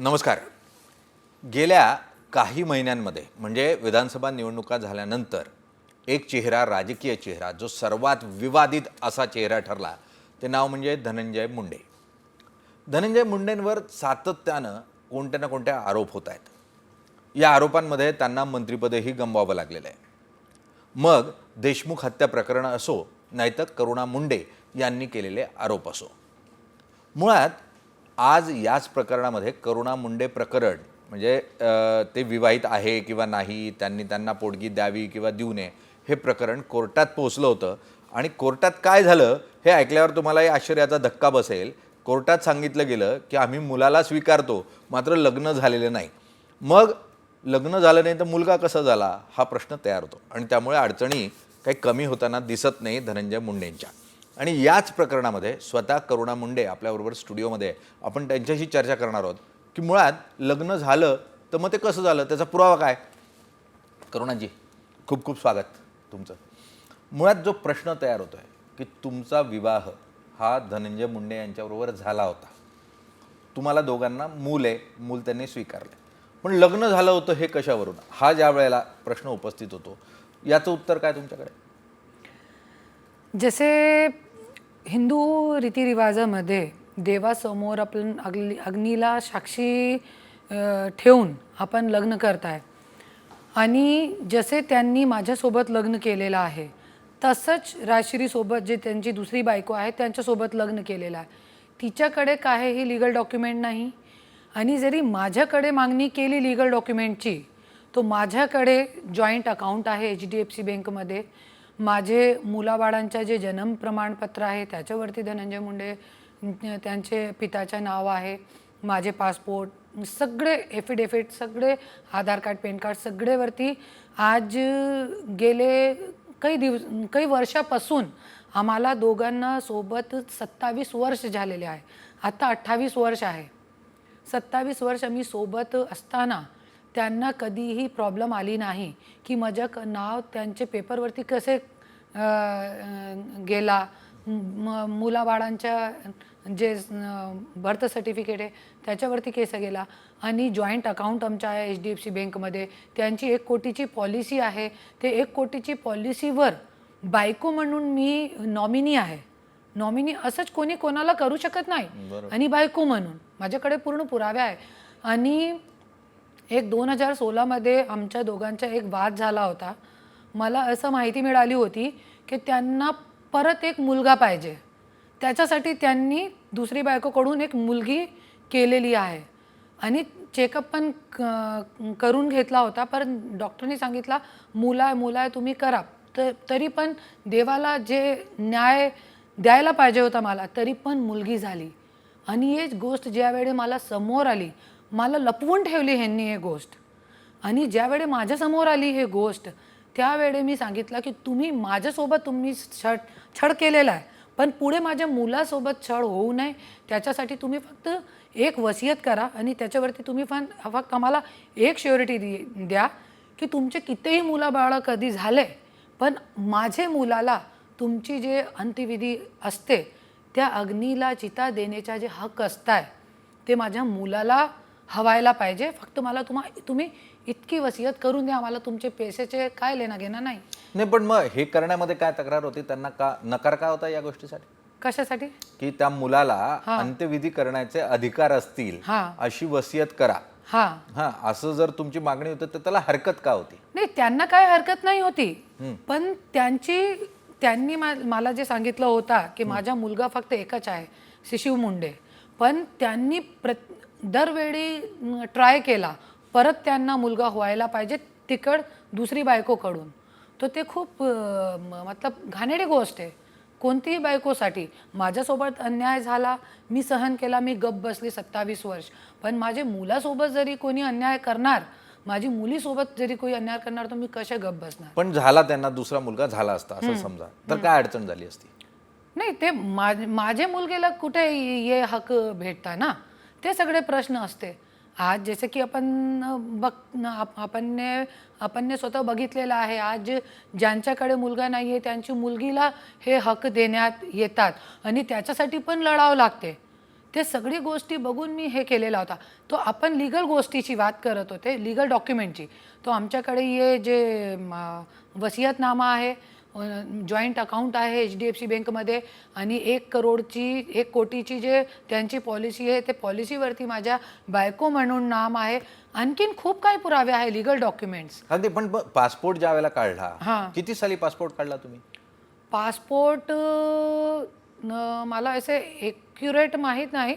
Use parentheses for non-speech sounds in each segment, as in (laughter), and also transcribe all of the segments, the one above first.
नमस्कार. गेल्या काही महिन्यांमध्ये म्हणजे विधानसभा निवडणुका झाल्यानंतर एक चेहरा राजकीय चेहरा जो सर्वात विवादित असा चेहरा ठरला ते नाव म्हणजे धनंजय मुंडे. धनंजय मुंडेंवर सातत्यानं कोणत्या ना कोणत्या आरोप होत आहेत. या आरोपांमध्ये त्यांना मंत्रिपदही गमवावं लागलेलं आहे. मग देशमुख हत्या प्रकरण असो नाहीतर करुणा मुंडे यांनी केलेले आरोप असो. मुळात आज याच प्रकरणामध्ये करुणा मुंडे प्रकरण म्हणजे ते विवाहित आहे किंवा नाही त्यांनी त्यांना पोटगी द्यावी किंवा देऊ नये हे प्रकरण कोर्टात पोहोचलं होतं. आणि कोर्टात काय झालं हे ऐकल्यावर तुम्हालाही आश्चर्याचा धक्का बसेल. कोर्टात सांगितलं गेलं की आम्ही मुलाला स्वीकारतो मात्र लग्न झालेलं नाही. मग लग्न झालं नाही तर मुलगा कसा झाला हा प्रश्न तयार होतो. आणि त्यामुळे अडचणी काही कमी होताना दिसत नाही धनंजय मुंडेंच्या. आणि याच प्रकरणामध्ये स्वतः करुणा मुंडे आपल्याबरोबर स्टुडिओमध्ये आपण त्यांच्याशी चर्चा करणार आहोत की मुळात लग्न झालं तर मग ते कसं झालं? त्याचा पुरावा काय? करुणाजी खूप खूप स्वागत तुमचं. मुळात जो प्रश्न तयार होतो आहे की तुमचा विवाह हा धनंजय मुंडे यांच्याबरोबर झाला होता. तुम्हाला दोघांना मूल आहे मूल त्यांनी स्वीकारलं पण लग्न झालं होतं हे कशावरून? हा ज्या वेळेला प्रश्न उपस्थित होतो याचं उत्तर काय तुमच्याकडे? जसे हिंदू रीतिरिवाजामध्ये देवासमोर आपण अग्नी अग्नीला साक्षी ठेवून आपण लग्न करताय. आणि जसे त्यांनी माझ्यासोबत लग्न केलेलं आहे तसंच राजश्रीसोबत जे त्यांची दुसरी बायको आहे त्यांच्यासोबत लग्न केलेलं आहे. तिच्याकडे काहीही लिगल डॉक्युमेंट नाही. आणि जरी माझ्याकडे मागणी केली लिगल डॉक्युमेंटची तो माझ्याकडे जॉईंट अकाउंट आहे एच डी एफ सी बँकमध्ये माझे मुलाबाळांच्या जे जन्म प्रमाणपत्र आहे त्याच्यावरती धनंजय मुंडे त्यांचे पिताचे नाव आहे माझे पासपोर्ट सगळे एफिडेफिट सगळे आधार कार्ड पॅन कार्ड सगळेवरती आज गेले काही दिवस काही वर्षापासून आम्हाला दोघांना सोबत सत्तावीस वर्ष झालेले आहे. आता अठ्ठावीस वर्ष आहे. सत्तावीस वर्ष आम्ही सोबत असताना त्यांना कधीही प्रॉब्लेम आली नाही की माझं क नाव त्यांचे पेपरवरती कसे गेला. म मुलाबाळांच्या जे बर्थ सर्टिफिकेट आहे त्याच्यावरती केस गेला. आणि जॉईंट अकाउंट आमच्या आहे एच डी एफ सी बँकमध्ये त्यांची एक कोटीची पॉलिसी आहे. ते एक कोटीची पॉलिसीवर बायको म्हणून मी नॉमिनी आहे. नॉमिनी असंच कोणी कोणाला करू शकत नाही. आणि बायको म्हणून. माझ्याकडे पूर्ण पुरावे आहे. आणि एक दोन हजार सोळामध्ये आमच्या दोघांचा एक वाद झाला होता. मला असं माहिती मिळाली होती की त्यांना परत एक मुलगा पाहिजे. त्याच्यासाठी त्यांनी दुसरी बायकोकडून एक मुलगी केलेली आहे. आणि चेकअप पण क- करून घेतला होता पण डॉक्टरने सांगितला मुला आहे मुला आहे तुम्ही करा. तर तरी पण देवाला जे न्याय द्यायला पाहिजे होता मला तरी पण मुलगी झाली. आणि ही गोष्ट ज्यावेळी मला समोर आली मला लपवून ठेवली ह्यांनी हे गोष्ट. आणि ज्यावेळी माझ्यासमोर आली हे गोष्ट त्यावेळी मी सांगितलं की तुम्ही माझ्यासोबत तुम्ही छळ छळ केलेला आहे पण पुढे माझ्या मुलासोबत छळ होऊ नये त्याच्यासाठी तुम्ही फक्त एक वसियत करा आणि त्याच्यावरती तुम्ही पण फक्त आम्हाला एक श्युरिटी द्या की तुमचे कितीही मुलाबाळं कधी झाले पण माझे मुलाला तुमची जे अंत्यविधी असते त्या अग्नीला चिता देण्याचा जे हक्क असताय ते माझ्या मुलाला हवायला पाहिजे. फक्त मला तुम्हा तुम्ही इतकी वसियत करून द्या आम्हाला तुमचे पैशाचे काय लेणं घेणं नाही. नाही पण मग हे करण्यामध्ये काय तक्रार होती? त्यांना का नकार काय होता या गोष्टीसाठी? कशासाठी? की त्या मुलाला अंत्यविधी करण्याचे अधिकार असतील हा. अशी वसियत करा. हा. हा असं जर तुमची मागणी होती तर त्याला हरकत का होती? नाही त्यांना काय हरकत नाही होती. पण त्यांची त्यांनी मा- मला जे सांगितलं होता की माझा मुलगा फक्त एकच आहे शिशिव मुंडे. पण त्यांनी दरवेळी ट्राय केला परत त्यांना मुलगा व्हायला पाहिजे तिकड दुसरी बायकोकडून. तर ते खूप मतलब घाणेरडी गोष्ट आहे. कोणतीही बायकोसाठी माझ्यासोबत अन्याय झाला मी सहन केला मी गप बसली सत्तावीस वर्ष. पण माझ्या मुलासोबत जरी कोणी अन्याय करणार माझी मुलीसोबत जरी कोणी अन्याय करणार तर मी कसे गप बसणार? पण झाला त्यांना दुसरा मुलगा झाला असता असं समजा. तर काय अडचण झाली असती? नाही ते मा- माझ्या मुलगीला कुठे हे हक भेटता ना? ते सगळे प्रश्न असते. आज जसं की आपण बघ आप- आपण आपण स्वतः बघितलेलं आहे आज ज्यांच्याकडे मुलगा नाही आहे त्यांची मुलगीला हे हक देण्यात येतात आणि त्याच्यासाठी पण लढावं लागते. ते सगळी गोष्टी बघून मी हे केलेला होता. तो आपण लिगल गोष्टीची बात करत होते लिगल डॉक्युमेंटची तो आमच्याकडे ये जे वसियतनामा आहे जॉईंट अकाउंट आहे एच डी एफ सी बँकमध्ये आणि एक करोडची एक कोटीची जे त्यांची पॉलिसी आहे ते पॉलिसीवरती माझ्या बायको म्हणून नाम आहे. आणखीन खूप काही पुरावे आहे लिगल डॉक्युमेंट्स अगदी पण पासपोर्ट ज्या वेळेला काढला हां. किती साली पासपोर्ट काढला तुम्ही? पासपोर्ट मला असे एक्युरेट माहीत नाही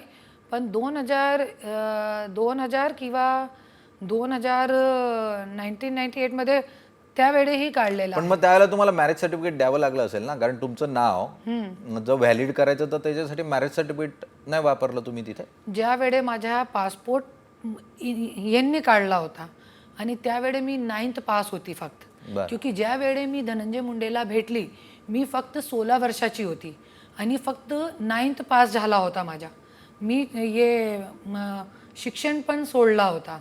पण दोन हजार दोन हजार किंवा दोन हजार नाईन्टीन नाईन्टी एटमध्ये त्यावेळेही काढलेला पण मग त्यावेळेला तुम्हाला मॅरेज सर्टिफिकेट द्यावं लागलं असेल ना? कारण तुमचं नाव जर व्हॅलिड करायचं तर त्याच्यासाठी मॅरेज सर्टिफिकेट नाही वापरलं तुम्ही तिथे? ज्या वेळे माझ्या पासपोर्ट यांनी काढला होता आणि त्यावेळे मी नाईन्थ पास होती फक्त. क्योंकि ज्या वेळे मी धनंजय मुंडेला भेटली मी फक्त सोळा वर्षाची होती आणि फक्त नाईन्थ पास झाला होता माझा मी ये शिक्षण पण सोडला होता.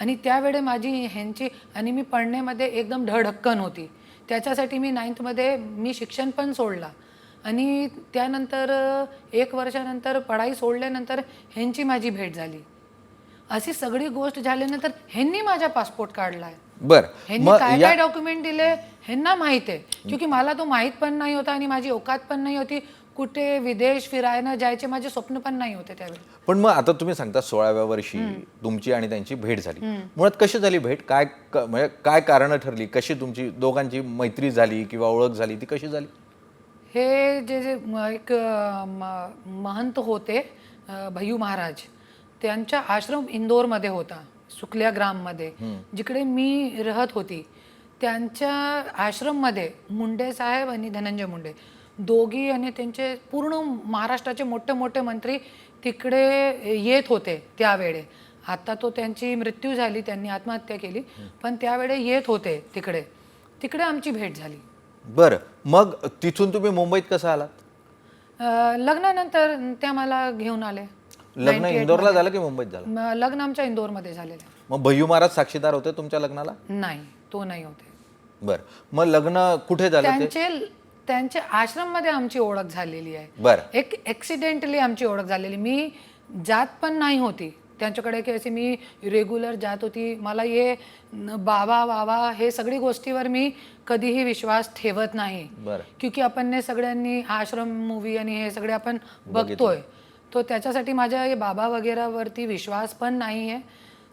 आणि त्यावेळे माझी ह्यांची आणि मी पडण्यामध्ये एकदम धडक्कन होती. त्याच्यासाठी मी नाईन्थमध्ये मी शिक्षण पण सोडला. आणि त्यानंतर एक वर्षानंतर पढाई सोडल्यानंतर ह्यांची माझी भेट झाली. अशी सगळी गोष्ट झाल्यानंतर ह्यांनी माझा पासपोर्ट काढला आहे बर. ह्यांनी काय काय डॉक्युमेंट दिले ह्यांना माहीत आहे. क्योंकि मला तो माहीत पण नाही होता आणि माझी औकात पण नाही होती. कुठे विदेश फिरायला जायचे माझे स्वप्न पण नाही होते त्यावेळी. पण मग आता तुम्ही सांगता सोळाव्या वर्षी तुमची आणि त्यांची भेट झाली. मुळात कशी झाली भेट? काय क- म्हणजे काय कारण ठरली? कशी तुमची दोघांची मैत्री झाली किंवा ओळख झाली? ती कशी झाली? हे जे जे म- एक अ, म- महंत होते अ, भय्यू महाराज त्यांचा आश्रम इंदोरमध्ये होता सुकल्या ग्राममध्ये. जिकडे मी राहत होती त्यांच्या आश्रममध्ये मुंडे साहेब आणि धनंजय मुंडे. दोघी आणि त्यांचे पूर्ण महाराष्ट्राचे मोठे मोठे मंत्री तिकडे येत होते त्यावेळे. आता तो त्यांची मृत्यू झाली त्यांनी आत्महत्या केली पण त्यावेळे येत होते तिकडे. तिकडे आमची भेट झाली. बरं मग तिथून तुम्ही मुंबईत कसं आलात? लग्नानंतर त्या मला घेऊन आले. लग्न इंदोरला झालं की मुंबईत झालं? लग्न आमच्या इंदोरमध्ये झालेलं. मग भय्यू महाराज साक्षीदार होते तुमच्या लग्नाला? नाही तो नाही होते. बरं मग लग्न कुठे झालं त्यांचे त्यांच्या आश्रममध्ये आमची ओळख झालेली आहे. बरं. एक ॲक्सिडेंटली आमची ओळख झालेली. मी जात पण नाही होती. त्यांच्याकडे की अशी मी रेग्युलर जात होती. मला हे बाबा बाबा हे सगळी गोष्टीवर मी कधीही विश्वास ठेवत नाही. बरं. क्योंकि आपण ने सगळ्यांनी आश्रम मूवी आणि हे सगळे आपण बघतोय. तो त्याच्यासाठी माझ्या हे बाबा वगैरेवरती विश्वास पण नाही आहे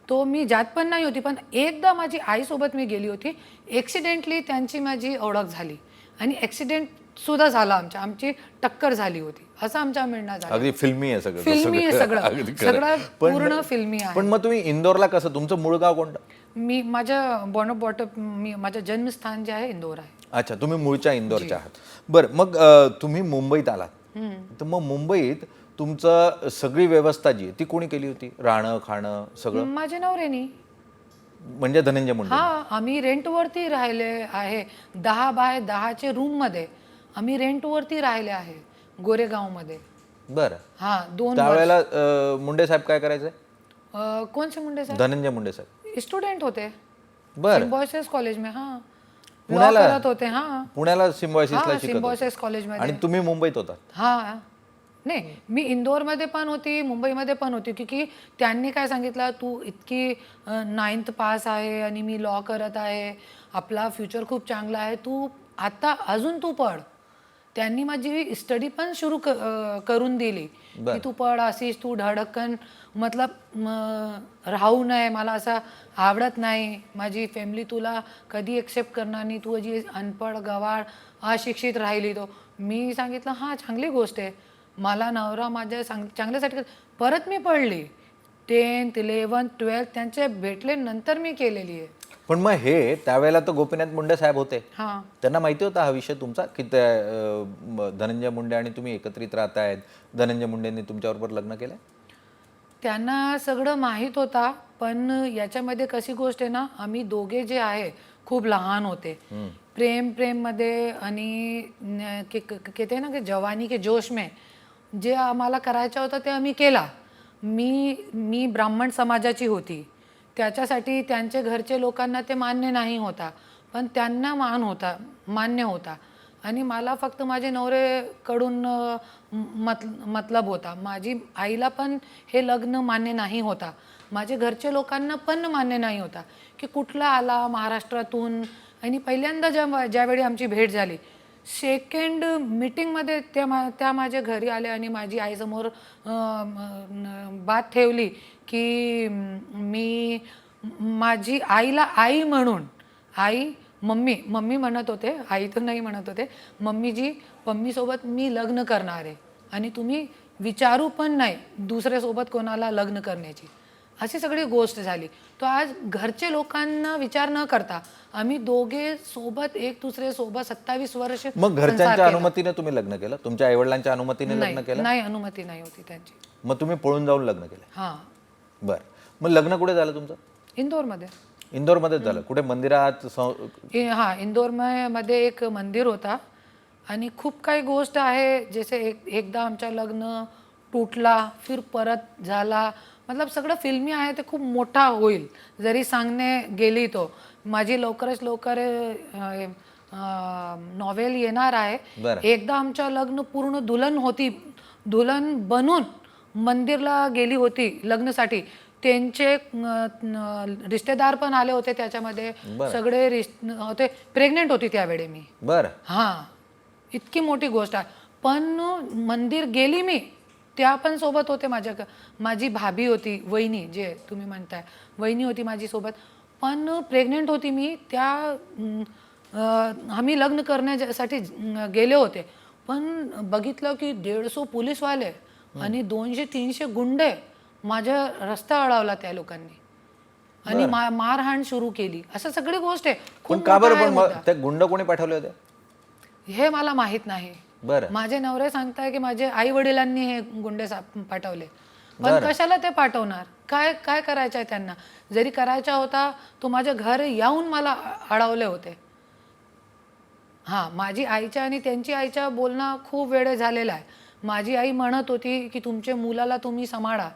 तो मी जात पण नाही होती. पण एकदा माझी आईसोबत मी गेली होती. ॲक्सिडेंटली त्यांची माझी ओळख झाली. आणि ॲक्सिडेंट सुद्धा झाला आमच्या. आमची टक्कर झाली होती. असं आमच्या मिळणं झालं. अगदी फिल्मी आहे सगळं. फिल्मी आहे सगळं. अगदी खरं. सगळं पण- पूर्ण फिल्मी आहे. पण मग तुम्ही इंदोरला कसं? तुमचं मूळ गाव कोणतं? मी माझ्या बॉर्न बॉटअप मी माझं जन्मस्थान जे आहे इंदोर आहे. अच्छा तुम्ही मूळच्या इंदोरच्या आहात. बरं मग अं, तुम्ही मुंबईत आलात. तर मग मुंबईत तुमचं सगळी व्यवस्था जी आहे ती कोणी केली होती? राहणं खाणं सगळं? माझे नवरेनी म्हणजे धनंजय मुंडे. हा आम्ही रेंटवरती राहिले आहे. दहा बाय दहाचे रूममध्ये आम्ही रेंटवरती राहिले आहे गोरेगावमध्ये. बरं. हा दोन त्यावेळेला अं, मुंडे साहेब काय करायचे? अ, कोणसे मुंडे धनंजय मुंडे साहेब. साहेब स्टूडेंट होते. बरं. सिम्बॉयसेस कॉलेज में हा. लॉ पुण्याला? करत होते हा. पुण्याला सिम्बॉयसिसला हा शिकत होते. सिम्बॉयसेस कॉलेजमध्ये. आणि तुम्ही मुंबईत होता. हा. नाही मी इंदोरमध्ये पण होती मुंबईमध्ये पण होती की त्यांनी काय सांगितलं तू इतकी नाईन्थ पास आहे आणि मी लॉ करत आहे आपला फ्युचर खूप चांगला आहे तू आता अजून तू पड त्यांनी माझी स्टडी पण सुरू करून दिली. की तू पड अशीच तू धडक्कन मतलब राहू नये मला असं आवडत नाही माझी फॅमिली तुला कधी एक्सेप्ट करणार नाही तू जी अनपढ गवाळ अशिक्षित राहिली तो. मी सांगितलं हां चांगली गोष्ट आहे. मला नवरा माझ्या चांग चांगल्यासाठी परत मी पडली टेन्थ इलेवन्थ ट्वेल्थ त्यांचे भेटले नंतर मी केलेली आहे पण मग हे त्यावेळेला तर गोपीनाथ मुंडे साहेब होते हां त्यांना माहिती होता हा विषय तुमचा की त्या अं, धनंजय मुंडे आणि तुम्ही एकत्रित राहतायत धनंजय मुंडेंनी तुमच्याबरोबर लग्न केलंय त्यांना सगळं माहीत होता पण याच्यामध्ये कशी गोष्ट आहे ना आम्ही दोघे जे आहे खूप लहान होते प्रेम प्रेममध्ये आणि न- के- के- कहते हैं ना की जवानी के जोश में जे आम्हाला करायचं होतं ते आम्ही केला. मी मी ब्राह्मण समाजाची होती. त्याच्यासाठी त्यांचे घरचे लोकांना ते मान्य नाही होता. पण त्यांना मान होता मान्य होता. आणि मला फक्त माझे नवरेकडून मत मतलब होता. माझी आईला पण हे लग्न मान्य नाही होता. माझे घरचे लोकांना पण मान्य नाही होता. की कुठला आला महाराष्ट्रातून? आणि पहिल्यांदा ज्या ज्यावेळी आमची भेट झाली सेकंड मीटिंगमध्ये त्या मा त्या माझ्या घरी आल्या आणि माझी आईसमोर बात ठेवली की मी माझी आईला आई म्हणून आई मम्मी मम्मी म्हणत होते आई तर नाही म्हणत होते मम्मीजी मम्मीसोबत मी लग्न करणार आहे आणि तुम्ही विचारू पण नाही दुसऱ्यासोबत कोणाला लग्न करण्याची. अशी सगळी गोष्ट झाली. तो आज घरचे लोकांना विचार न करता आम्ही दोघे सोबत एक दुसरे सोबत सत्तावीस वर्ष मग घरच्यांच्या. अनुमतीने तुम्ही लग्न केलं? तुमच्या आईवडिलांच्या अनुमतीने लग्न केलं? नाही अनुमती नाही होती त्यांची. मग तुम्ही पळून जाऊन लग्न केलं? हां. बरं. मग लग्न कुठे झालं तुमचं? इंदोरमध्ये. इंदोरमध्येच झालं. कुठे मंदिरात हा इंदोरमध्ये एक मंदिर होता. आणि खूप काही गोष्ट आहे. जसे एक एकदा आमचं लग्न तुटला फिर परत झाला. मतलब सगळं फिल्मी आहे ते खूप मोठा होईल. जरी सांगणे गेली तो. माझी लवकरच लवकर नॉवेल येणार आहे. एकदा आमचं लग्न पूर्ण दुल्हन होती दुल्हन बनून मंदिरला गेली होती लग्नासाठी. त्यांचे रिश्तेदार पण आले होते त्याच्यामध्ये. सगळे होते. प्रेग्नेंट होती त्यावेळी मी. बरं. हां. इतकी मोठी गोष्ट आहे. पण मंदिर गेली मी त्या पण सोबत होते माझ्या माझी भाभी होती वहिनी जे तुम्ही म्हणताय. वहिनी होती माझी सोबत. पण प्रेग्नेंट होती मी त्या आम्ही लग्न करण्यासाठी गेले होते. पण बघितलं की दीडसो पोलीसवाले आणि दोनशे तीनशे गुंडे माझ्या रस्ता अडवला त्या लोकांनी. आणि मारहाण सुरू केली. असं सगळी गोष्ट आहे. खूप. त्या गुंड कोणी पाठवले होते? हे मला माहीत नाही. बरं. माझे नवरे सांगताय की माझे आई वडिलांनी हे गुंडे साप- पाठवले. पण कशाला ते पाठवणार? काय काय करायचं आहे त्यांना? जरी करायचा होता तो माझ्या घर येऊन मला अडवले होते. हां माझी आईच्या आणि त्यांची आईच्या बोलणं खूप वेळ झालेला आहे. माझी आई म्हणत होती की तुमच्या मुलाला तुम्ही सांभाळा.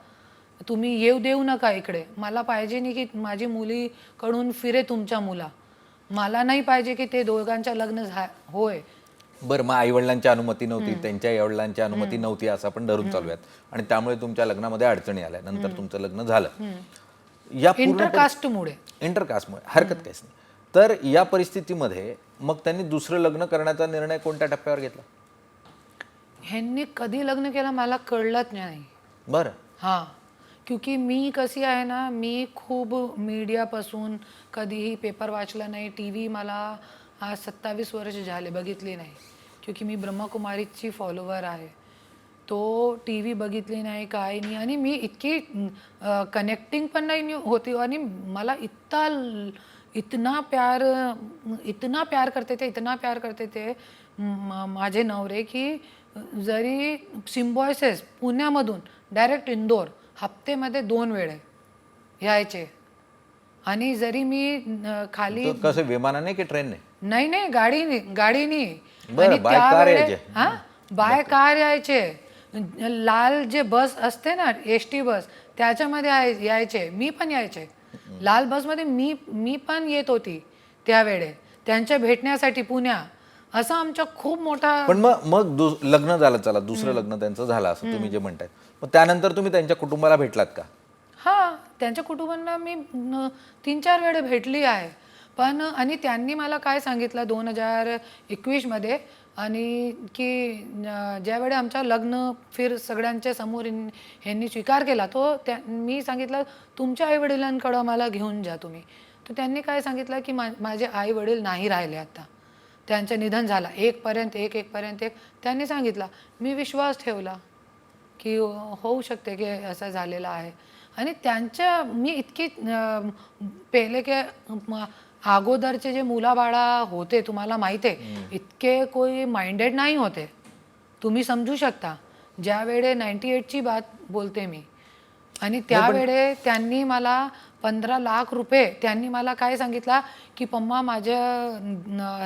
तुम्ही येऊ देऊ नका इकडे. मला पाहिजे नाही की माझी मुलीकडून फिरे तुमच्या मुला. मला नाही पाहिजे की ते दोघांचं लग्न झा होय. बरं मग आई वडिलांची अनुमती नव्हती त्यांच्या आई वडिलांची अनुमती नव्हती असं आपण धरून चालूयात. आणि त्यामुळे तुमच्या लग्नामध्ये अडचणी आल्या. नंतर तुमचं लग्न झालं. या इंटरकास्टमुळे इंटरकास्टमुळे हरकत काहीच नाही. तर या परिस्थितीमध्ये मग त्यांनी दुसरं लग्न करण्याचा निर्णय कोणत्या टप्प्यावर घेतला? ह्यांनी कधी लग्न केलं मला कळलंच नाही. बरं. हां. क्योंकि मी कशी आहे ना मी खूप मीडियापासून कधीही पेपर वाचला नाही टी व्ही मला आज सत्तावीस वर्ष झाले बघितली नाही. क्योंकि मी ब्रह्मकुमारीची फॉलोवर आहे. तो टी व्ही बघितली नाही काय नाही. आणि मी इतकी कनेक्टिंग पण नाही होती. आणि मला इतका इतना प्यार इतना प्यार करते ते इतना प्यार करते ते माझे नवरे की जरी सिम्बॉयसेस पुण्यामधून डायरेक्ट इंदोर हप्तेमध्ये दोन वेळे यायचे. आणि जरी मी खाली कसं विमानाने की ट्रेनने नाही नाही गाडीने गाडीने बरं, आणि बाय कार त्यावेळे- यायचे. हा? बाय कार यायचे. लाल जे बस असते ना एस टी बस त्याच्यामध्ये याय- यायचे मी पण यायचे. लाल बसमध्ये मी मी पण येत होती त्यावेळे त्यांच्या भेटण्यासाठी पुण्या. असा आमचा खूप मोठा पण मग मग लग्न झालं चला दुसरं लग्न त्यांचं झालं असं तुम्ही जे म्हणताय. मग त्यानंतर तुम्ही त्यांच्या कुटुंबाला भेटलात का? हा त्यांच्या कुटुंबांना मी न, तीन चार वेळे भेटली आहे. पण आणि त्यांनी मला काय सांगितलं दोन हजार एकवीसमध्ये आणि की ज्यावेळी आमचं लग्न फिर सगळ्यांच्या समोर ह्यांनी स्वीकार केला तो त्या मी सांगितलं तुमच्या आईवडिलांकडं मला घेऊन जा तुम्ही. तर त्यांनी काय सांगितलं की मा माझे आईवडील नाही राहिले आता. त्यांचं निधन झालं. एकपर्यंत एक एकपर्यंत एक. त्यांनी सांगितलं मी विश्वास ठेवला की हो, होऊ शकते की असं झालेलं आहे. आणि त्यांच्या मी इतकी पहिले की अगोदरचे जे मुलाबाळा होते तुम्हाला माहिती आहे इतके कोई माइंडेड नाही होते. तुम्ही समजू शकता. ज्या वेळे नाईन्टी एटची बात बोलते मी आणि त्यावेळे त्यांनी मला पंधरा लाख रुपये त्यांनी मला काय सांगितलं की पम्मा माझ्या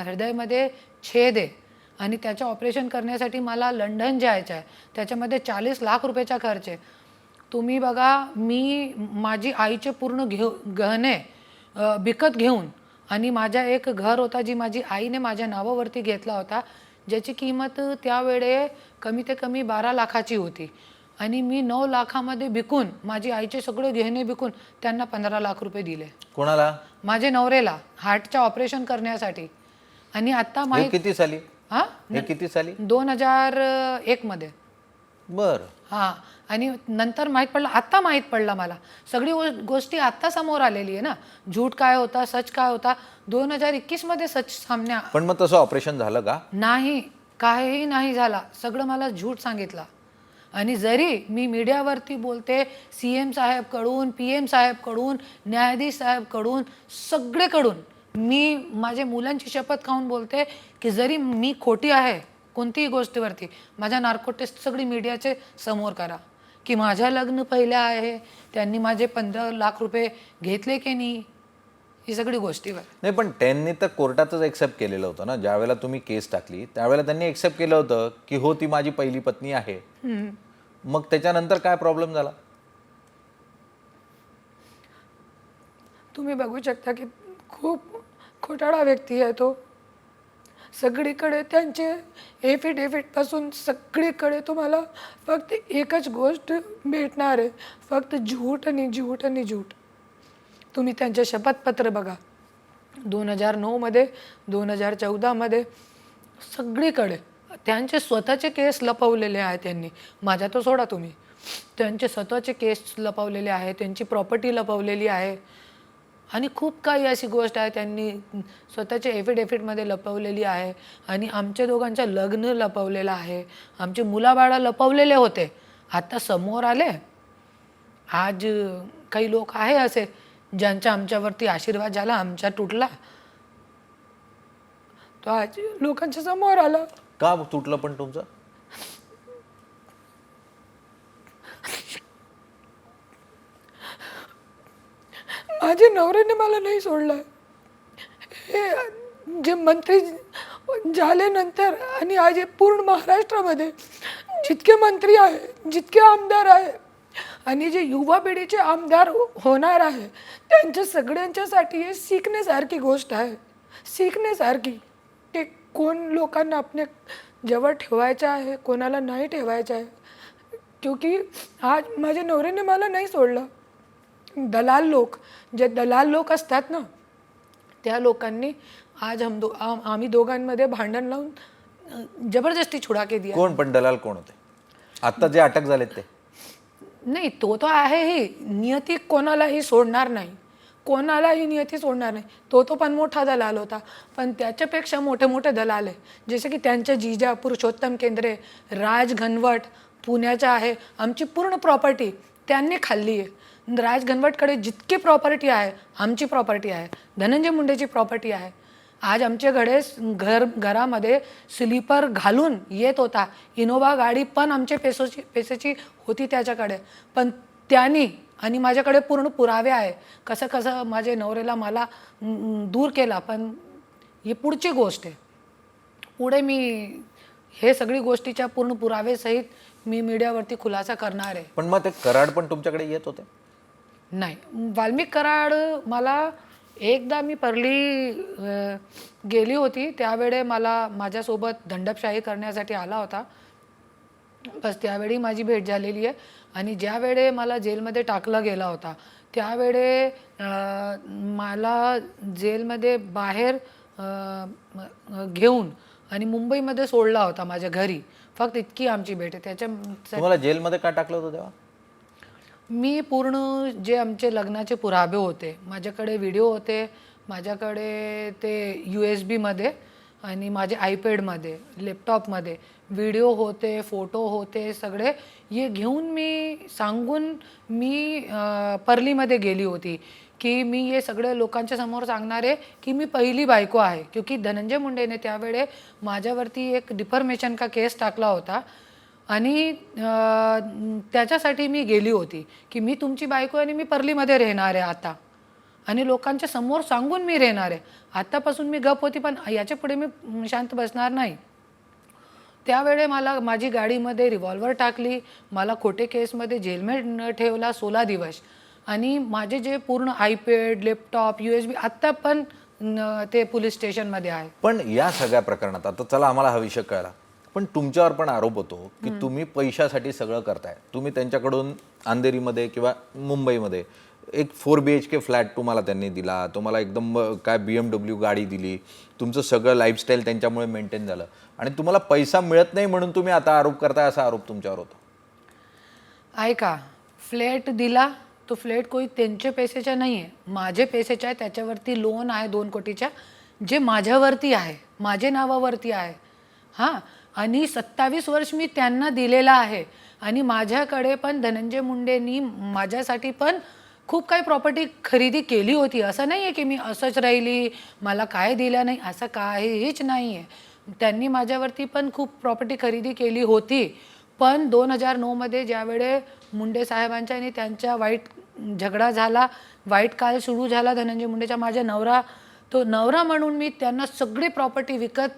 हृदयामध्ये छेद आहे आणि त्याचं ऑपरेशन करण्यासाठी मला लंडन जायचं आहे त्याच्यामध्ये चाळीस लाख रुपयाचा खर्च आहे. तुम्ही बघा मी माझी आईचे पूर्ण घेऊ गहने विकत घेऊन आणि माझा एक घर होता जी माझी आईने माझ्या नावावरती घेतला होता ज्याची किंमत त्यावेळे कमी ते कमी बारा लाखाची होती. आणि मी नऊ लाखामध्ये विकून माझी आईचे सगळे गहने विकून त्यांना पंधरा लाख रुपये दिले. कोणाला? माझे नवरेला हार्टचं ऑपरेशन करण्यासाठी. आणि आता माहीत किती साली? हा? किती साली? दोन हजार एकमध्ये बर. हां आणि नंतर माहीत पडलं आत्ता माहीत पडलं मला. सगळी गो- गोष्टी आत्ता समोर आलेली आहे ना. झूट काय होता सच काय होता दोन हजार एकवीसमध्ये सच सामने पण मग तसं ऑपरेशन झालं का? नाही काहीही नाही झाला. सगळं मला झूट सांगितलं. आणि जरी मी मीडियावरती बोलते सी एम साहेबकडून पी एम साहेबकडून न्यायाधीश साहेबकडून सगळेकडून मी माझ्या मुलांची शपथ खाऊन बोलते की जरी मी खोटी आहे कोणतीही गोष्टीवरती माझ्या नार्को टेस्ट सगळी मीडियाचे समोर करा. की माझ्या लग्न पहिल्या आहे त्यांनी माझे पंधरा लाख रुपये घेतले की नाही? ही सगळी गोष्टीवर. नाही पण त्यांनी तर कोर्टातच एक्सेप्ट केलेलं होतं ना. ज्यावेळेला तुम्ही केस टाकली त्यावेळेला त्यांनी एक्सेप्ट केलं होतं की हो ती माझी पहिली पत्नी आहे. मग त्याच्यानंतर काय प्रॉब्लेम झाला? तुम्ही बघू शकता की खूप खोटाळा व्यक्ती आहे तो. सगळीकडे त्यांचे एफिडेव्हिटपासून सगळीकडे तुम्हाला फक्त एकच गोष्ट भेटणार आहे. फक्त झूट आणि झूट आणि झूट तुम्ही त्यांचे शपथपत्र बघा. दोन हजार नऊमध्ये दोन हजार चौदामध्ये सगळीकडे त्यांचे स्वतःचे केस लपवलेले आहेत त्यांनी. माझ्या तो सोडा तुम्ही. त्यांचे स्वतःचे केस लपवलेले आहे त्यांची प्रॉपर्टी लपवलेली आहे. आणि खूप काही अशी गोष्ट आहे त्यांनी स्वतःच्या एफिडेफिटमध्ये लपवलेली आहे आणि आमच्या दोघांचं लग्न लपवलेलं आहे. आमचे मुलाबाळा लपवलेले होते. आता समोर आले. आज काही लोक आहे असे ज्यांच्या आमच्यावरती आशीर्वाद झाला आमच्या तुटला. तो आज लोकांच्या समोर आला. का तुटलं पण तुमचं? माझ्या नवऱ्याने मला नाही सोडलं. हे जे मंत्री झाल्यानंतर आणि आज हे पूर्ण महाराष्ट्रामध्ये जितके मंत्री आहे जितके आमदार आहे आणि जे युवा पिढीचे आमदार हो, होणार आहे त्यांच्या सगळ्यांच्यासाठी हे शिकण्यासारखी गोष्ट आहे. शिकण्यासारखी. ते कोण लोकांना आपल्या जवळ ठेवायचं आहे कोणाला नाही ठेवायचं आहे. क्योंकि आज माझ्या नवऱ्याने मला नाही सोडलं. दलाल लोक जे दलाल लोक असतात ना त्या लोकांनी आज हम दो आम- आम्ही दोघांमध्ये भांडण लावून जबरदस्ती छुडा के दिया. कोण पण दलाल कोण होते? आता जे अटक झालेत ते. नाही तो तो आहे ही. नियती कोणालाही सोडणार नाही. कोणालाही नियती सोडणार नाही. तो तो पण मोठा दलाल होता. पण त्याच्यापेक्षा मोठे मोठे दलाल आहे. जसे की त्यांचे जिजा पुरुषोत्तम केंद्रे राज घनवट पुण्याचा आहे. आमची पूर्ण प्रॉपर्टी त्यांनी खाल्ली आहे. राज घनवटकडे जितकी प्रॉपर्टी आहे आमची प्रॉपर्टी आहे धनंजय मुंडेची प्रॉपर्टी आहे. आज आमच्याकडे घर घरामध्ये स्लीपर घालून येत होता. इनोवा गाडी पण आमच्या पेसोची पेसेची होती त्याच्याकडे. पण त्यांनी आणि माझ्याकडे पूर्ण पुरावे आहे. कसं कसं माझ्या नवऱ्याला मला दूर केला पण ही पुढची गोष्ट आहे. पुढे मी हे सगळी गोष्टीच्या पूर्ण पुरावेसहित मी मीडियावरती खुलासा करणार आहे. पण मग ते कराड पण तुमच्याकडे येत होते? नाही. वाल्मिक कराड मला एकदा मी परली गेली होती. त्यावेळे मला माझ्यासोबत दंडपशाही करण्यासाठी आला होता. बस त्यावेळी माझी भेट झालेली आहे. आणि ज्या वेळे मला जेलमध्ये टाकला गेला होता त्यावेळे मला जेलमध्ये बाहेर घेऊन आणि मुंबईमध्ये सोडला होता माझ्या घरी. फक्त इतकी आमची भेट आहे. त्याच्या जेलमध्ये का टाकलं होतं तेव्हा? मी पूर्ण जे आमचे लग्नाचे पुरावे होते माझ्याकडे व्हिडिओ होते माझ्याकडे ते यू एस बीमध्ये आणि माझे आयपॅडमध्ये लॅपटॉपमध्ये व्हिडिओ होते फोटो होते सगळे हे घेऊन मी सांगून मी परलीमध्ये गेली होती की मी हे सगळे लोकांच्या समोर सांगणार आहे की मी पहिली बायको आहे. क्योंकि धनंजय मुंडेने त्यावेळे माझ्यावरती एक डिफॉर्मेशन का केस टाकला होता. आणि त्याच्यासाठी मी गेली होती की मी तुमची बायको आणि मी परलीमध्ये राहणार आहे आता. आणि लोकांच्या समोर सांगून मी राहणार आहे. आत्तापासून मी गप होती पण याच्यापुढे मी शांत बसणार नाही. त्यावेळे मला माझी गाडीमध्ये रिव्हॉल्वर टाकली मला खोटे केसमध्ये जेलमेट ठेवला सोळा दिवस. आणि माझे जे पूर्ण iPad laptop U S B आत्ता पण ते पोलीस स्टेशनमध्ये आहे. पण या सगळ्या प्रकरणात आता चला आम्हाला हा विषय कळला. पण तुमच्यावर पण आरोप होतो की तुम्ही पैशासाठी सगळं करताय. तुम्ही त्यांच्याकडून अंधेरीमध्ये किंवा मुंबईमध्ये एक four B H K flat तुम्हाला त्यांनी दिला तुम्हाला एकदम काय बी एम डब्ल्यू गाडी दिली तुमचं सगळं लाईफस्टाईल त्यांच्यामुळे मेंटेन झालं. आणि तुम्हाला पैसा मिळत नाही म्हणून तुम्ही आता आरोप करताय असा आरोप तुमच्यावर होतो. ऐका फ्लॅट दिला तो फ्लॅट कोई त्यांचे पैसेचा नाही आहे माझे पैसेचा आहे त्याच्यावरती लोन आहे दोन कोटीच्या. जे माझ्यावरती आहे माझे नावावरती आहे. हां आणि सत्तावीस वर्ष मी त्यांना दिलेला आहे. आणि माझ्याकडे पण धनंजय मुंडेंनी माझ्यासाठी पण खूप काही प्रॉपर्टी खरेदी केली होती. असं नाही आहे की मी असंच राहिली मला काय दिलं नाही असं काहीच नाही आहे त्यांनी माझ्यावरती पण खूप प्रॉपर्टी खरेदी केली होती. पण दोन हजार नऊमध्ये ज्यावेळे मुंडे साहेबांच्या आणि त्यांच्या वाईट झगडा झाला वाईट काल सुरू झाला धनंजय मुंडेचा माझा नवरा तो नवरा म्हणून मी त्यांना सगळी प्रॉपर्टी विकत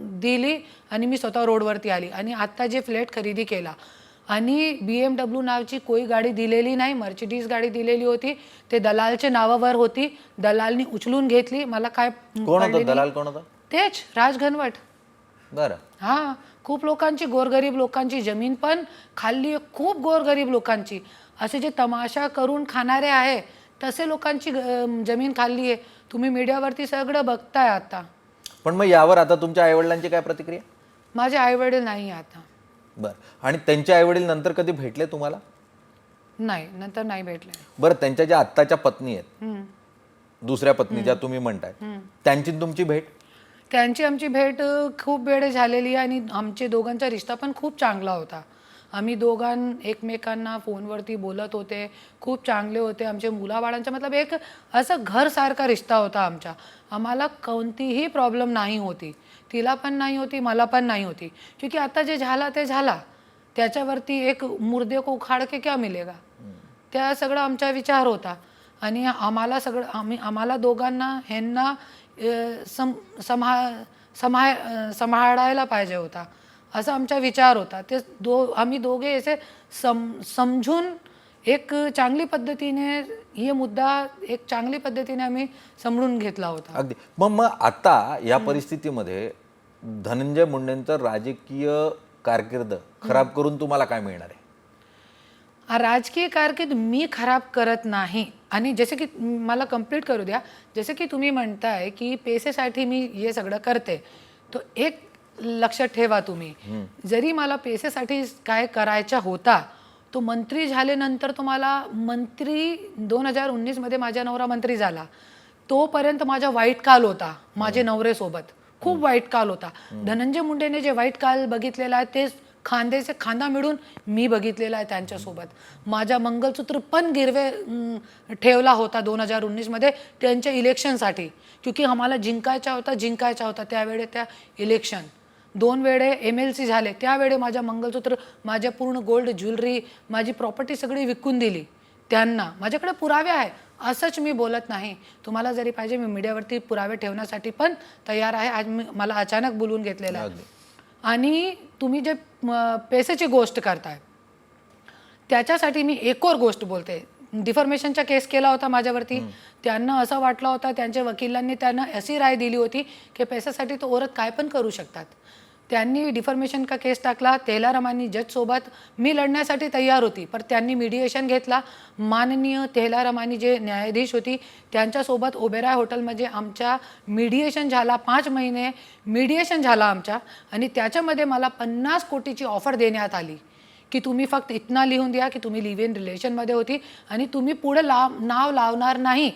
दिली आणि मी स्वतः रोडवरती आली. आणि आत्ता जे फ्लॅट खरेदी केला आणि बी एम डब्ल्यू नावची कोई गाडी दिलेली नाही मर्चिडीज गाडी दिलेली होती ते दलालच्या नावावर होती दलालनी उचलून घेतली मला काय कोण होतं. दलाल कोण होतं? तेच राज घनवट. बरं. हां खूप लोकांची गोरगरीब लोकांची जमीन पण खाल्ली आहे खूप गोरगरीब लोकांची. असे जे तमाशा करून खाणारे आहे तसे लोकांची अं, जमीन खाल्ली आहे. तुम्ही मीडियावरती सगळं बघताय आता. पण मग यावर आता तुमच्या आईवडिलांची काय प्रतिक्रिया? माझे आईवडील नाही आता. बरं. आणि त्यांचे आईवडील नंतर कधी भेटले तुम्हाला? नाही नंतर नाही भेटले. बरं त्यांच्या ज्या आत्ताच्या पत्नी आहेत हम्म. दुसऱ्या पत्नी ज्या तुम्ही म्हणताय त्यांची आणि तुमची भेट? त्यांची आमची भेट अ, खूप वेळ झालेली आहे आणि आमचे दोघांचा रिश्ता पण खूप चांगला होता. आम्ही दोघां एकमेकांना फोनवरती बोलत होते खूप चांगले होते. आमचे मुलाबाळांच्या मतलब एक असं घरसारखा रिश्ता होता आमचा आम्हाला कोणतीही प्रॉब्लेम नाही होती. तिला पण नाही होती मला पण नाही होती. क्योंकि आता जे झाला ते झाला. त्याच्यावरती एक मुर्दे को उखाड के क्या मिलेगा? त्या सगळं आमचा विचार होता. आणि आम्हाला सगळं आम्ही आम्हाला दोघांना ह्यांना सम समा समा सांभाळायला पाहिजे होता. असा आमचा विचार होता. ते दो आम्ही दोघे असे सम समजून एक चांगली पद्धतीने हे मुद्दा एक चांगली पद्धतीने आम्ही समजून घेतला होता. अगदी. मग मग आता या परिस्थितीमध्ये धनंजय मुंडेंचं राजकीय कारकीर्द खराब करून तुम्हाला काय मिळणार आहे? हा राजकीय कारकीर्द मी खराब करत नाही. आणि जसे की मला कंप्लीट करू द्या. जसे की तुम्ही म्हणताय की पैसेसाठी मी हे सगळं करते. तो एक लक्षात ठेवा तुम्ही. जरी मला पैसेसाठी काय करायचा होता तो मंत्री झाल्यानंतर तुम्हाला मंत्री दोन हजार उन्नीसमध्ये माझा नवरा मंत्री झाला. तोपर्यंत माझा वाईट काल होता माझे नवरेसोबत खूप वाईट काल होता. धनंजय मुंडेने जे वाईट काल बघितलेला आहे ते खांद्याचे खांदा मिळून मी बघितलेला आहे त्यांच्यासोबत माझा मंगलसूत्र पण गिरवे ठेवला होता दोन हजार उन्नीसमध्ये त्यांच्या इलेक्शनसाठी क्योंकि आम्हाला जिंकायचा होता जिंकायचा होता त्यावेळे त्या इलेक्शन दोन वेळे एम एल सी झाले त्यावेळे माझ्या मंगलसूत्र माझ्या पूर्ण गोल्ड ज्वेलरी माझी प्रॉपर्टी सगळी विकून दिली. त्यांना माझ्याकडे पुरावे आहे असंच मी बोलत नाही. तुम्हाला जरी पाहिजे मी मीडियावरती पुरावे ठेवण्यासाठी पण तयार आहे. आज मी मला अचानक बोलून घेतलेलं आहे. आणि तुम्ही जे म, पैशाची गोष्ट करताय त्याच्यासाठी मी एक और गोष्ट बोलते. डिफॉर्मेशनचा केस केला होता माझ्यावरती. त्यांना असं वाटलं होतं त्यांच्या वकिलांनी त्यांना अशी राय दिली होती की पैशासाठी तो औरत काय पण करू शकतात. त्यांनी डिफॉर्मेशन का केस टाकला? तेलारामांनी जजसोबत मी लढण्यासाठी तयार होती पण त्यांनी मिडिएशन घेतला. माननीय तेलारामांनी जे न्यायाधीश होती त्यांच्यासोबत ओबेराय हॉटेलमध्ये आमच्या मिडिएशन झाला पाच महिने मिडिएशन झाला आमच्या आणि त्याच्यामध्ये मला पन्नास कोटीची ऑफर देण्यात आली की तुम्ही फक्त इतना लिहून द्या की तुम्ही लिव्ह इन रिलेशनमध्ये होती आणि तुम्ही पुढे लाव नाव लावणार नाही.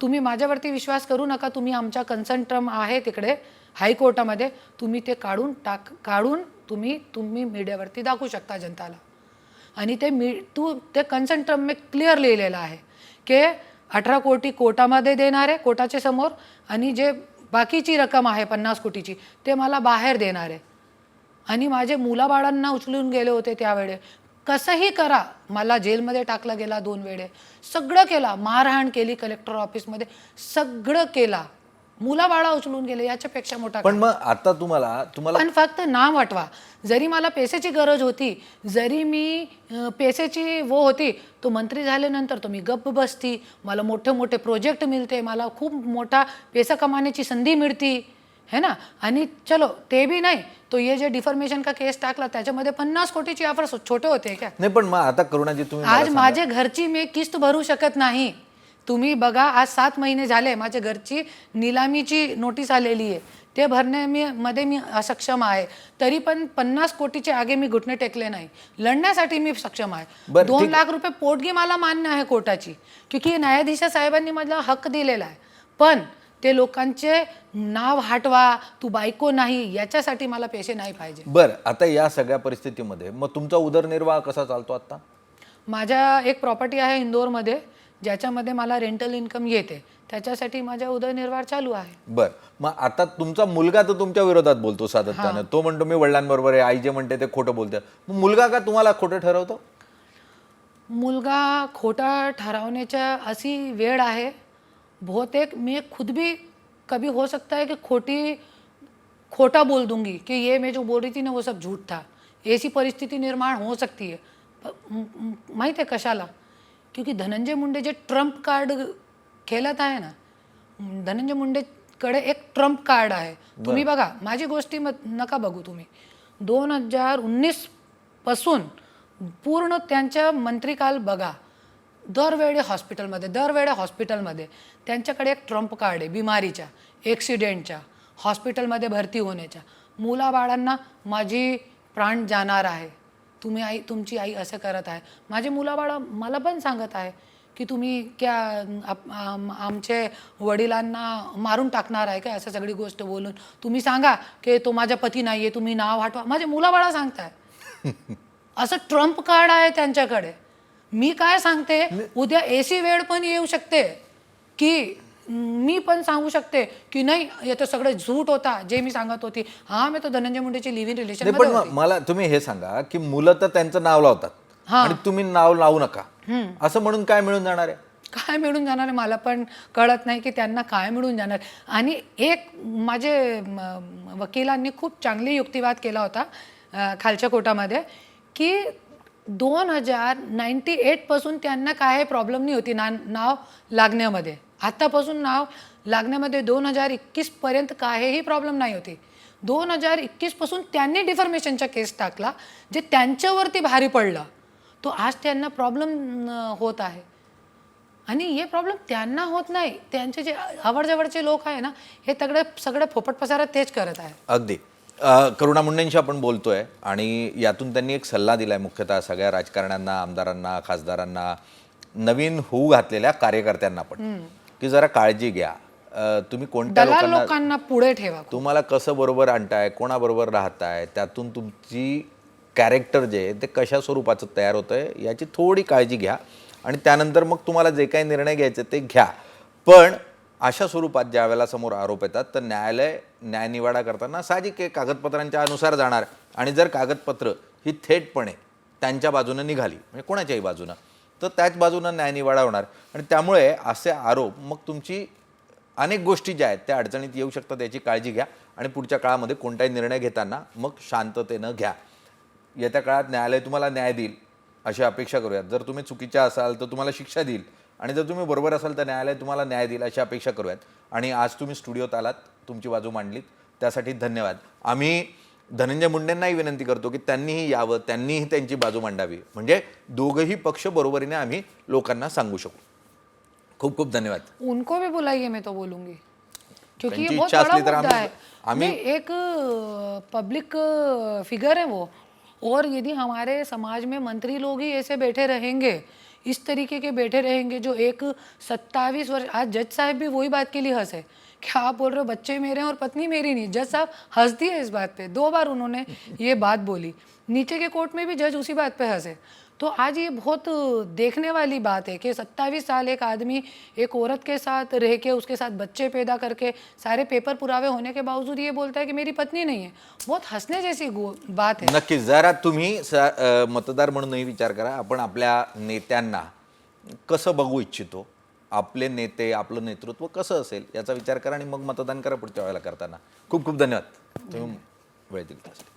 तुम्ही माझ्यावरती विश्वास करू नका तुम्ही आमच्या कन्सर्न आहे तिकडे. हायकोर्टामध्ये तुम्ही ते काढून टाक काढून तुम्ही तुम्ही मीडियावरती दाखवू शकता जनताला. आणि ते मी तू ते कन्सेंट मी क्लिअर लिहिलेलं आहे की अठरा कोटी कोर्टामध्ये देणार आहे कोर्टाच्या समोर आणि जे बाकीची रक्कम आहे पन्नास कोटीची ते मला बाहेर देणार आहे. आणि माझे मुलाबाळांना उचलून गेले होते त्यावेळे. कसंही करा मला जेलमध्ये टाकला गेला दोन वेळे. सगळं केला मारहाण केली कलेक्टर ऑफिसमध्ये सगळं केला. मुलाबाळा उचलून गेले याच्यापेक्षा मोठा पण मग आता तुम्हाला तुम्हाला पण फक्त नाव हटवा जरी मला पैशाची गरज होती जरी मी पैशाची वो होती तो मंत्री झाल्यानंतर तो मी गप्प बसती मला मोठे मोठे प्रोजेक्ट मिळते मला खूप मोठा पैसा कमाण्याची संधी मिळती है ना? आणि चलो ते बी नाही तो ये जे डिफॉर्मेशन का केस टाकला त्याच्यामध्ये पन्नास कोटीची ऑफर छोटे होते क्या? नाही पण मग आता करुणाजी तुम्ही आज माझ्या घरची मी किस्त भरू शकत नाही. तुम्ही बघा आज सात महिने झाले माझ्या घरची निलामीची नोटीस आलेली आहे. ते भरण्या मी मध्ये मी असक्षम आहे. तरी पण पन्नास कोटीचे आगे मी घुटणे टेकले नाही. लढण्यासाठी मी सक्षम आहे. दोन लाख रुपये पोटगी मला मान्य आहे कोर्टाची क्योंकि न्यायाधीश साहेबांनी मला हक्क दिलेला आहे. पण ते लोकांचे नाव हटवा तू बायको नाही याच्यासाठी मला पैसे नाही पाहिजे. बरं आता या सगळ्या परिस्थितीमध्ये मग तुमचा उदरनिर्वाह कसा चालतो आता माझ्या एक प्रॉपर्टी आहे इंदोरमध्ये. ज्याच्यामध्ये मला रेंटल इन्कम येते त्याच्यासाठी माझा उदरनिर्वाह चालू आहे. बर. मग आता तुमचा मुलगा तर तुमच्या विरोधात बोलतो सातत्यानं. तो म्हणतो मी वडिलांबरोबर आहे आई जे म्हणते ते खोटं बोलते. मग मुलगा का तुम्हाला खोटं ठरवतो? मुलगा खोटा ठरवण्याच्या अशी वेळ आहे. बहुतेक मैं खुद भी कभी हो सकता है कि खोटी खोटा बोल दूंगी कि ये मैं जो बोल रही थी ना वो सब झूठ था. ऐसी परिस्थिती निर्माण हो सकती है. माहीत आहे कशाला? क्योंकि धनंजय मुंडे जे ट्रम्प कार्ड खेळत आहे ना धनंजय मुंडेकडे एक ट्रम्प कार्ड आहे. तुम्ही बघा माझी गोष्टी मत नका बघू तुम्ही. दोन हजार उन्नीसपासून पूर्ण त्यांच्या मंत्रीकाल बघा. दरवेळी हॉस्पिटलमध्ये दरवेळी हॉस्पिटलमध्ये त्यांच्याकडे एक ट्रम्प कार्ड आहे बिमारीच्या ॲक्सिडेंटच्या हॉस्पिटलमध्ये भरती होण्याच्या. मुलाबाळांना माझी प्राण जाणार आहे. तुम्ही आई तुमची आई असं करत आहे. माझे मुलाबाळा मला पण सांगत आहे की तुम्ही क्या आमचे वडिलांना मारून टाकणार आहे का असं सगळी गोष्ट बोलून? तुम्ही सांगा की तो माझा पती नाही आहे तुम्ही नाव हटवा. माझे मुलाबाळा सांगताय. (laughs) असं ट्रम्प कार्ड आहे त्यांच्याकडे. मी काय सांगते? उद्या एसी वेळ पण येऊ शकते की मी पण सांगू शकते की नाही हे तर सगळं झूट होता जे मी सांगत होती. हा मी तो धनंजय मुंडेची लिव्ह इन रिलेशन नाही पण मला तुम्ही हे सांगा की मुलं तर त्यांचं नाव लावतात आणि तुम्ही नाव लावू नका. असं म्हणून काय मिळून जाणार आहे? काय मिळून जाणार आहे मला पण कळत नाही की त्यांना काय मिळून जाणार. आणि एक माझे म, वकिलांनी खूप चांगली युक्तिवाद केला होता अ, खालच्या कोर्टामध्ये की दोन हजार नाईन्टी एटपासून त्यांना काय प्रॉब्लेम नाही होती ना नाव लागण्यामध्ये. आत्तापासून नाव लागण्यामध्ये दोन हजार एकवीसपर्यंत काहीही प्रॉब्लेम नाही होती. दोन हजार एकवीसपासून त्यांनी डिफॉर्मेशनचा केस टाकला जे त्यांच्यावरती भारी पडलं. तो आज त्यांना प्रॉब्लेम होत आहे. आणि हे प्रॉब्लेम त्यांना होत नाही. त्यांचे जे आवडजवळचे लोक आहे ना हे तगडे सगळे फोपट पसारा तेच करत आहे अगदी. करुणा मुंडेंशी आपण बोलतोय आणि यातून त्यांनी एक सल्ला दिलाय मुख्यतः सगळ्या राजकारण्यांना आमदारांना खासदारांना नवीन होऊ घातलेल्या कार्यकर्त्यांना पण. की जरा काळजी घ्या. अ, तुम्ही कोणत्या दलाल लोकांना लोकांना पुढे ठेवा तुम्हाला कसं बरोबर आणताय कोणाबरोबर राहताय त्यातून तुमची कॅरेक्टर जे आहे ते कशा स्वरूपाचं तयार होतंय याची थोडी काळजी घ्या आणि त्यानंतर मग तुम्हाला जे काही निर्णय घ्यायचे ते घ्या. पण अशा स्वरूपात ज्या वेळेला समोर आरोप येतात तर न्यायालय न्यायनिवाडा करताना साहजिक आहे कागदपत्रांच्या अनुसार जाणार. आणि जर कागदपत्र ही थेटपणे त्यांच्या बाजूनं निघाली म्हणजे कोणाच्याही बाजूनं तर त्याच बाजूनं न्यायनिवाडा होणार. आणि त्यामुळे असे आरोप मग तुमची अनेक गोष्टी ज्या आहेत त्या अडचणीत येऊ शकतात याची काळजी घ्या. आणि पुढच्या काळामध्ये कोणताही निर्णय घेताना मग शांततेनं घ्या. येत्या काळात न्यायालय तुम्हाला न्याय देईल अशी अपेक्षा करूयात. जर तुम्ही चुकीच्या असाल तर तुम्हाला शिक्षा देईल. आणि जर तुम्ही बरोबर असाल तर न्यायालय तुम्हाला न्याय देईल अशी अपेक्षा करूयात. आणि आज तुम्ही स्टुडिओत आलात तुमची बाजू मांडलीत. त्यासाठी धन्यवाद. आम्ही धनंजय मुंडेंनाही विनंती करतो की त्यांनीही यावं त्यांनीही त्यांची बाजू मांडावी. म्हणजे दोघंही पक्ष बरोबरीने आम्ही लोकांना सांगू शकू. खूप खूप धन्यवाद. उनको भी बुलाइए मैं तो बोलूंगी. क्योंकि ये बहुत बड़ा मुद्दा है। नहीं, एक पब्लिक फिगर है वो। और यदि हमारे समाज में मंत्री लोग ही ऐसे बैठे रहेंगे इस तरीके के बैठे रहेंगे जो एक सत्तावीस वर्ष आज जज साहब भी वही बात के लिए हंसे। क्या बोल रहे हो? बच्चे मेरे हैं और पत्नी मेरी नहीं। जज साहब हंस दिए इस बात पे। दो बार उन्होंने (laughs) ये बात बोली। नीचे के कोर्ट में भी जज उसी बात पे हंसे। तो आज ये बहुत देखने वाली बात है कि सत्तावीस साल एक आदमी एक औरत के साथ रह के उसके साथ बच्चे पैदा करके सारे पेपर पुरावे होने के बावजूद ये बोलता है कि मेरी पत्नी नहीं है। बहुत हंसने जैसी बात है। नक्कीच जरा तुम्ही मतदार म्हणूनही विचार करा. आपण आपल्या नेत्यांना कसं बघू इच्छितो? आपले नेते आपलं नेतृत्व कसं असेल याचा विचार करा आणि मग मतदान करा पुढच्या वेळेला करताना. खूप खूप धन्यवाद. तुम्ही वेळ दिली